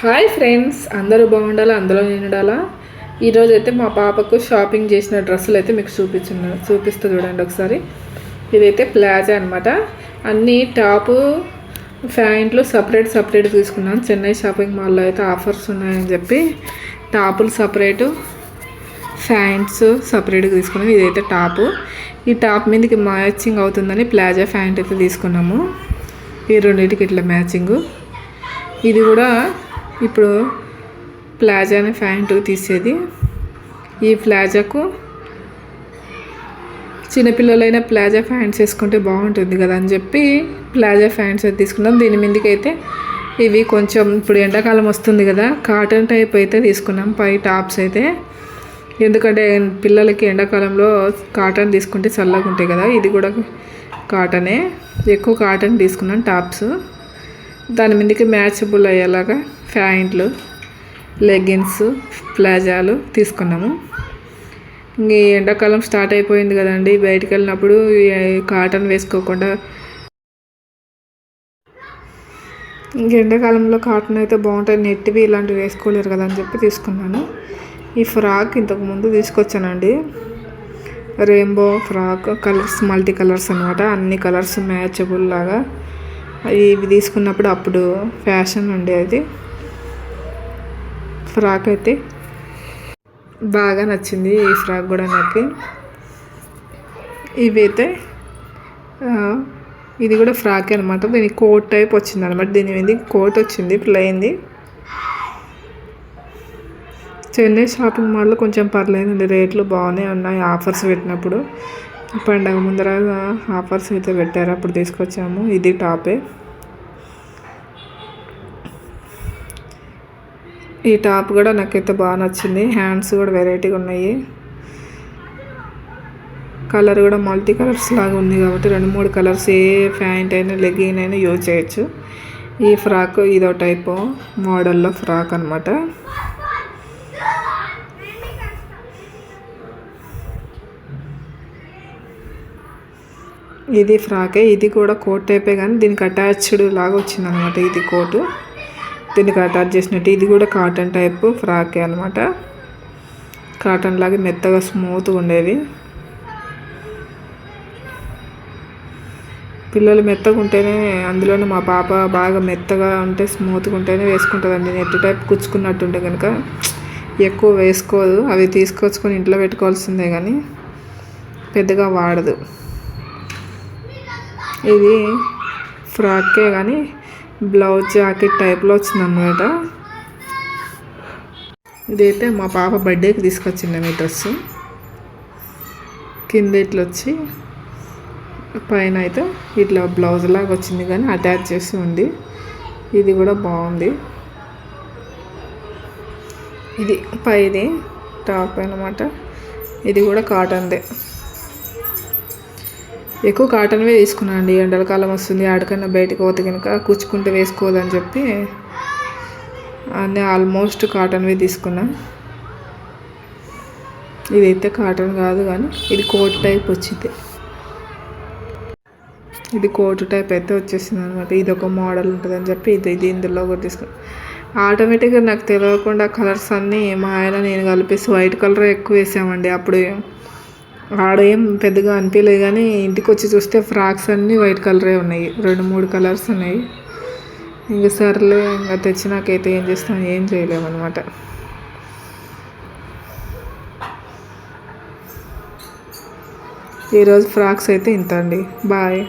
Hi friends అందరూ బాగుండాలా? అందులో నిండాలా ఈరోజు అయితే మా పాపకు షాపింగ్ చేసిన డ్రెస్సులు అయితే మీకు చూపించున్నా చూపిస్తూ చూడండి ఒకసారి. ఇదైతే ప్లాజా అనమాట అన్నీ టాపు ప్యాంట్లు సపరేట్ సపరేట్ తీసుకున్నాను. చెన్నై షాపింగ్ మాల్లో అయితే ఆఫర్స్ ఉన్నాయని చెప్పి టాపులు సపరేటు ప్యాంట్స్ సపరేట్గా తీసుకున్నాము. ఇదైతే టాపు. ఈ టాప్ మీదకి మ్యాచింగ్ అవుతుందని ప్లాజా ప్యాంట్ అయితే తీసుకున్నాము. ఈ రెండింటికి ఇట్లా మ్యాచింగు. ఇది కూడా ఇప్పుడు ప్లాజా అనే ప్యాంటు తీసేది. ఈ ప్లాజాకు చిన్నపిల్లలైన ప్లాజా ప్యాంట్స్ వేసుకుంటే బాగుంటుంది కదా అని చెప్పి ప్లాజా ప్యాంట్స్ అయితే తీసుకున్నాం. దీని మీదకి అయితే ఇవి కొంచెం ఇప్పుడు ఎండాకాలం వస్తుంది కదా కాటన్ టైప్ అయితే తీసుకున్నాం. పై టాప్స్ అయితే. ఎందుకంటే పిల్లలకి ఎండాకాలంలో కాటన్ తీసుకుంటే చల్లగా ఉంటాయి కదా ఇది కూడా కాటనే. ఎక్కువ కాటన్ తీసుకున్నాం టాప్స్. దాని మీదకి మ్యాచబుల్ అయ్యేలాగా ప్యాంట్లు లెగ్గిన్స్ ప్లాజాలు తీసుకున్నాము. ఇంక ఎండాకాలం స్టార్ట్ అయిపోయింది కదండి. బయటికి వెళ్ళినప్పుడు కాటన్ వేసుకోకుండా ఇంక ఎండాకాలంలో కాటన్ అయితే బాగుంటాయి. నెట్టివి ఇలాంటివి వేసుకోలేరు కదా అని చెప్పి తీసుకున్నాను. ఈ ఫ్రాక్ ఇంతకుముందు తీసుకొచ్చానండి. Rainbow frock colours multi colours అనమాట అన్ని కలర్స్ మ్యాచబుల్ లాగా. ఇవి తీసుకున్నప్పుడు అప్పుడు ఫ్యాషన్ ఉండేది ఫ్రాక్ అయితే బాగా నచ్చింది ఈ ఫ్రాక్ కూడా నాకు. ఇవైతే ఇది కూడా ఫ్రాక్ అనమాట దీనికి కోట్ టైప్ వచ్చింది అనమాట దీని మీద కోట్ వచ్చింది ప్లెయిన్ది. చెన్నై షాపింగ్ మాల్లో కొంచెం పర్లేదండి. రేట్లు బాగానే ఉన్నాయి ఆఫర్స్ పెట్టినప్పుడు. పండగ ముందర ఆఫర్స్ అయితే పెట్టారు. అప్పుడు తీసుకొచ్చాము. ఇది టాపే. ఈ టాప్ కూడా నాకైతే బాగా నచ్చింది. హ్యాండ్స్ కూడా వెరైటీగా ఉన్నాయి. కలర్ కూడా మల్టీ కలర్స్ లాగా ఉంది కాబట్టి రెండు మూడు కలర్స్ ఏ ప్యాంట్ అయినా లెగ్గింగ్ అయినా యూజ్ చేయొచ్చు. ఈ ఫ్రాక్ ఇదో టైపు మోడల్లో ఫ్రాక్ అనమాట ఇది ఫ్రాకే. ఇది కూడా కోట్ టైపే కానీ దీనికి అటాచ్డ్ లాగా వచ్చింది అనమాట ఇది కోటు. దీనికి అటాచ్ చేసినట్టు. ఇది కూడా కాటన్ టైప్ ఫ్రాకే అనమాట కాటన్ లాగా మెత్తగా స్మూత్గా ఉండేవి పిల్లలు మెత్తగా ఉంటేనే అందులోనే మా పాప బాగా మెత్తగా ఉంటే స్మూత్గా ఉంటేనే వేసుకుంటుందండి. నెట్ టైప్ కుచ్చుకున్నట్టుంటే కనుక ఎక్కువ వేసుకోదు. అవి తీసుకొచ్చుకొని ఇంట్లో పెట్టుకోవాల్సిందే కానీ పెద్దగా వాడదు. ఇది ఫ్రాకే కానీ బ్లౌజ్ జాకెట్ టైప్లో వచ్చిందనమాట ఇదైతే మా పాప బర్త్డేకి తీసుకొచ్చింది మీ డ్రెస్. కింద ఇట్లా వచ్చి పైన అయితే ఇట్లా బ్లౌజ్ లాగా వచ్చింది కానీ అటాచ్ చేసి ఉంది. ఇది కూడా బాగుంది. ఇది పైది టాప్ అనమాట ఇది కూడా కాటన్దే. ఎక్కువ కాటన్వే తీసుకున్నాను అండి ఎండలకాలం వస్తుంది. ఆడికన్నా బయటకు పోతే కనుక కూర్చుకుంటే వేసుకోదని చెప్పి అన్నీ ఆల్మోస్ట్ కాటన్వే తీసుకున్నా. ఇదైతే కాటన్ కాదు కానీ ఇది కోట్ టైప్ వచ్చింది. ఇది కోట్ టైప్ అయితే వచ్చేసింది అనమాట ఇది ఒక మోడల్ ఉంటుందని చెప్పి ఇది ఇది ఇందులో కూడా తీసుకున్నాను ఆటోమేటిక్గా నాకు తెలియకుండా కలర్స్ అన్నీ మా ఆయన నేను కలిపేసి వైట్ కలర్ ఎక్కువ వేసామండి. అప్పుడు ఆడేం పెద్దగా అనిపించలేదు కానీ ఇంటికి వచ్చి చూస్తే ఫ్రాక్స్ అన్నీ వైట్ కలరే ఉన్నాయి. రెండు మూడు కలర్స్ ఉన్నాయి. ఇంకా సర్లే ఇంకా తెచ్చినాకైతే ఏం చేస్తాం? ఏం చేయలేమన్నమాట. ఈరోజు ఫ్రాక్స్ అయితే ఇంత అండి బాయ్.